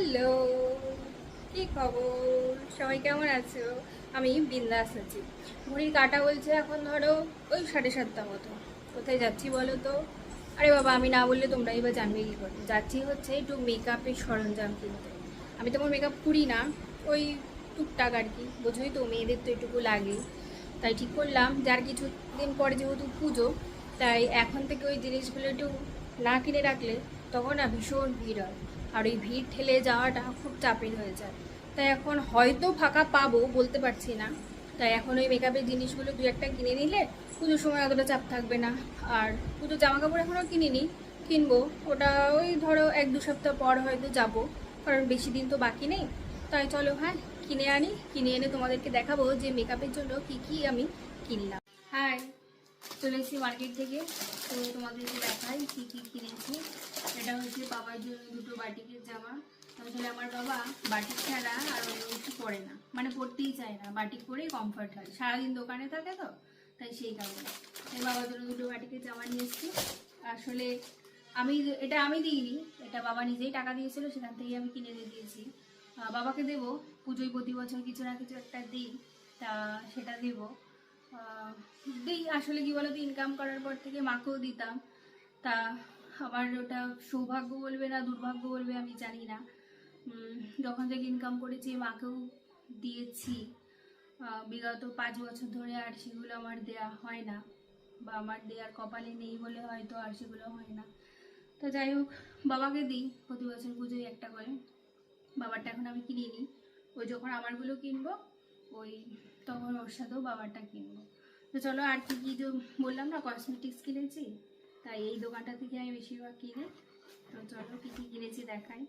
Hello, কি খবর? সবাই কেমন আছো? আমি বিন্দাস আছি। ঘড়ির কাটা বলছে এখন ধরো ওই সাড়ে সাতটা মতো। কোথায় যাচ্ছি বলো তো? আরে বাবা, আমি না বললে তোমরা এবার জানবে কি করে? যাচ্ছি হচ্ছে একটু মেকআপের সরঞ্জাম কিনতে। আমি তেমন মেকআপ করি না, ওই টুকটাক আর কি। বোঝোই তো, মেয়েদের তো এটুকু লাগে। তাই ঠিক করলাম, যার কিছু দিন পরে যেহেতু পুজো, তাই এখন থেকে ওই জিনিসগুলো একটু না কিনে রাখলে তখন না ভীষণ ভিড় হয়। আর ওই ভিড় ঠেলে যাওয়াটা খুব চাপের হয়ে যায়। তাই এখন হয়তো ফাঁকা পাবো বলতে পারছি না। তাই এখন ওই মেকআপের জিনিসগুলো দু একটা কিনে নিলে পুজোর সময় অতটা চাপ থাকবে না। আর পুজোর জামা কাপড় এখনও কিনিনি, কিনবো। ওটা ওই ধরো এক দু সপ্তাহ পর হয়তো যাব, কারণ বেশি দিন তো বাকি নেই। তাই চলো হ্যাঁ কিনে আনি, কিনে এনে তোমাদেরকে দেখাবো যে মেকআপের জন্য কি কি আমি কিনলাম। চলে এসেছি মার্কেট থেকে। তো তোমাদেরকে দেখাই কি কি কিনেছি। এটা হচ্ছে বাবার জন্য দুটো বাটিকের জামা। আসলে আমার বাবা বাটিক ছাড়া আর অন্য কিছু পরে না। মানে পরতেই চায় না। বাটিক পরেই কমফর্ট হয়। সারাদিন দোকানে থাকে তো, তাই সেই কারণে। তাই বাবার জন্য দুটো বাটিকের জামা নিয়ে এসেছি। আসলে আমি এটা আমি দিইনি। এটা বাবা নিজেই টাকা দিয়েছিল, সেখান থেকেই আমি কিনে দিয়ে দিয়েছি। বাবাকে দেবো। পুজোয় প্রতি বছর কিছু না কিছু একটা দিই। তা সেটা দেবো। দিই আসলে কি বলতো ইনকাম করার পর থেকে মাকেও দিতাম। তা আমার ওটা সৌভাগ্য বলবে না দুর্ভাগ্য বলবে আমি জানি না। যখন থেকে ইনকাম করেছি, মাকেও দিয়েছি। বিগত পাঁচ বছর ধরে আর সেগুলো আমার দেয়া হয় না। বা আমার দেওয়ার কপালে নেই বলে হয়তো আর সেগুলো হয় না। তো যাই হোক, বাবাকে দিই, প্রতি বছর পুজোয় একটা করে। বাবারটা এখন আমি কিনে নিই ওই যখন আমারগুলো কিনবো, ওই তখন ওর সাথেও বাবারটা কিনবো। তো চলো আর কি কি বললাম না কসমেটিক্স কিনেছি। তাই এই দোকানটা থেকে আমি বেশিরভাগ কিনে। তো চলো কী কী কিনেছি দেখাই।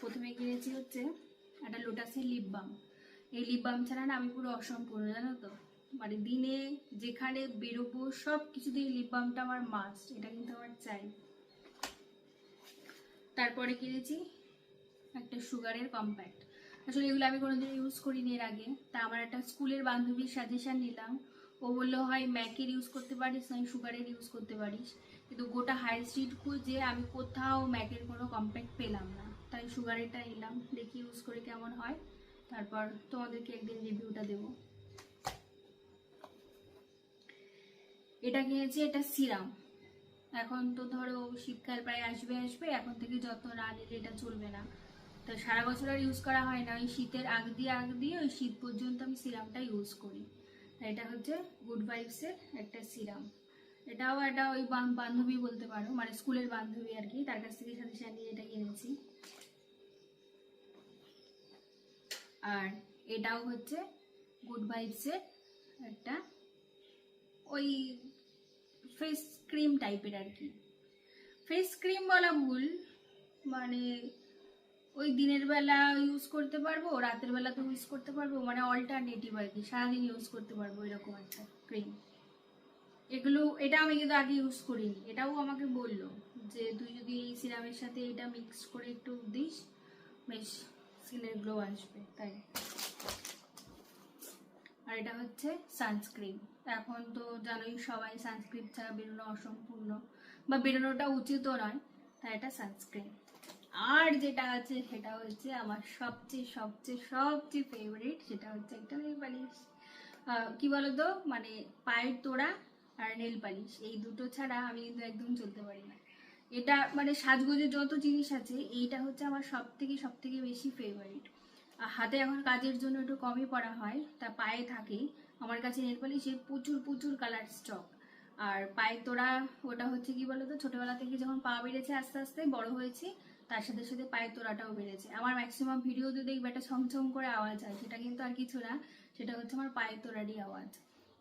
প্রথমে কিনেছি হচ্ছে একটা লোটাসের লিপ বাম এই লিপ বাম ছাড়া না আমি পুরো অসম্পূর্ণ, জানো তো? মানে দিনে যেখানে বেরোবো সব কিছুতেই লিপ বামটা আমার মাস্ট এটা কিন্তু আমার চাই। তারপরে কিনেছি একটা সুগারের কম্প্যাক্ট আসলে এগুলো আমি কোনোদিন ইউজ করিনি এর আগে। তা আমার একটা স্কুলের বান্ধবীর সাজেশান নিলাম। ও বলল, হয় ম্যাকের ইউজ করতে পারিস, নয় সুগারের ইউজ করতে পারিস। কিন্তু গোটা হাই স্ট্রিট খুঁজে আমি কোথাও ম্যাকের কোনো কম্প্যাক্ট পেলাম না। তাই সুগারেরটা নিলাম, দেখি ইউজ করে কেমন হয়। তারপর তোমাদেরকে একদিন রিভিউটা দেবো। এটা কিনেছি এটা সিরাম এখন তো ধরো শীতকাল প্রায় আসবে আসবে। এখন থেকে যত না নিলে এটা চলবে না। তো সারা বছর আর ইউজ করা হয় না। ওই শীতের আগ দিয়ে আগ দিয়ে ওই শীত পর্যন্ত আমি সিরামটা ইউজ করি। এটা হচ্ছে গুড ভাইবসের একটা সিরাম। এটাও একটা ওই বান্ধবী বলতে পারো মানে স্কুলের বান্ধবী আর কি, তার কাছ থেকে সাজেশন নিয়ে এটা কিনেছি আর এটাও হচ্ছে গুড ভাইবসের একটা ওই ফেস ক্রিম টাইপের আর কি। ফেস ক্রিম বলা ভুল মানে ওই দিনের বেলা ইউজ করতে পারব, রাতের বেলা তো ইউজ করতে পারব মানে অল্টারনেটিভ আর কি, সারাদিন ইউজ করতে পারব এরকম একটা ক্রিম এগুলো, এটা আমি কিন্তু আগে ইউজ করিনি, এটাও আমাকে বলল যে তুই যদি এই সিরামের সাথে এটা মিক্স করে একটু দিস, বেশ স্কিনের গ্লো আসবে, তাই। আর এটা হচ্ছে সানস্ক্রিন এখন তো জানোই সবাই সানস্ক্রিন ছাড়া বেরোনো অসম্পূর্ণ, বা বেরোনোটা উচিতও নয়, তাই এটা সানস্ক্রিন আর যেটা আছে সেটা হচ্ছে আমার সবচেয়ে সবচেয়ে সবচেয়ে ফেভারিট সেটা হচ্ছে একটা নেল পালিশ কি বলতো? মানে পায়ের তোড়া আর নেল পালিশ এই দুটো ছাড়া আমি কিন্তু একদম চলতে পারি না। এটা মানে সাজগোজের যত জিনিস আছে, এইটা হচ্ছে আমার সব থেকে সব থেকে বেশি ফেভারিট হাতে এখন কাজের জন্য একটু কমই পড়া হয়, তা পায়ে থাকেই আমার কাছে নেল পালিশের প্রচুর প্রচুর কালার স্টক আর পায়ের তোড়া, ওটা হচ্ছে কি বলতো? ছোটবেলা থেকে যখন পা বেড়েছে আস্তে আস্তে বড় হয়েছি তার সাথে সাথে পায়ের তোড়াটাও বেড়েছে। আমার ম্যাক্সিমাম ভিডিও ভিডিওতে দেখবে একটা ছমছম করে আওয়াজ হয়, সেটা কিন্তু আর কিছু না, সেটা হচ্ছে আমার পায়ের তোড়ারই আওয়াজ।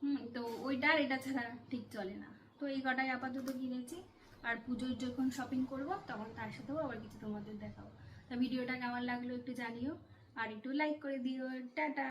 হুম, তো ওইটা আর এটা ছাড়া ঠিক চলে না। তো এই কটাই আপাতত কিনেছি, আর পুজোর যখন শপিং করব, তখন তার সাথেও আবার কিছু তোমাদের দেখাবো। তা ভিডিওটা কেমন লাগল একটু জানিও, আর একটু লাইক করে দিও। টাটা!